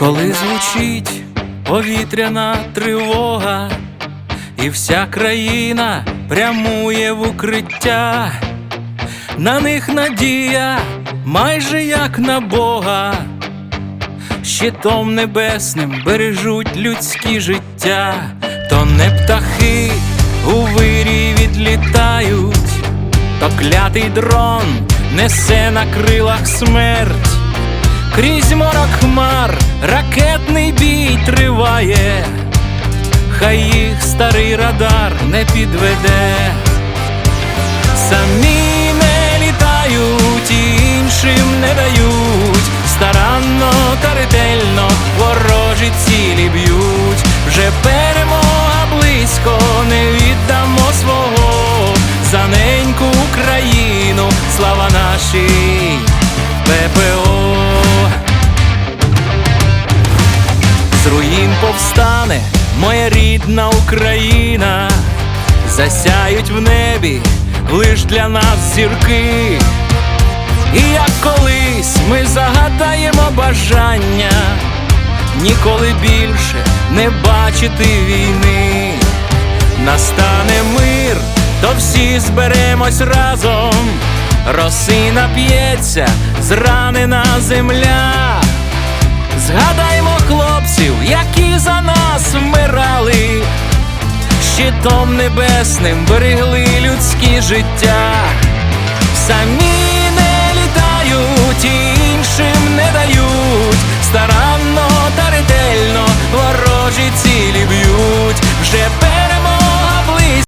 Коли звучить повітряна тривога, і вся країна прямує в укриття, на них надія майже як на Бога, щитом небесним бережуть людські життя, то не птахи у вирі відлітають, то клятий дрон несе на крилах смерть. Крізь морок хмар ракетний бій триває, хай їх старий радар не підведе, самі не літають, іншим не дають, старанно та ретельно ворожі цілі б'ють, вже З руїн повстане моя рідна Україна, засяють в небі лиш для нас зірки. І як колись ми загадаємо бажання ніколи більше не бачити війни. Настане мир, то всі зберемось разом, росина п'ється, зранена земля. Згадаймо хлопців, які за нас вмирали, щитом небесним берегли людські життя, самі не літають, іншим не дають, старанно та ретельно ворожі цілі б'ють, вже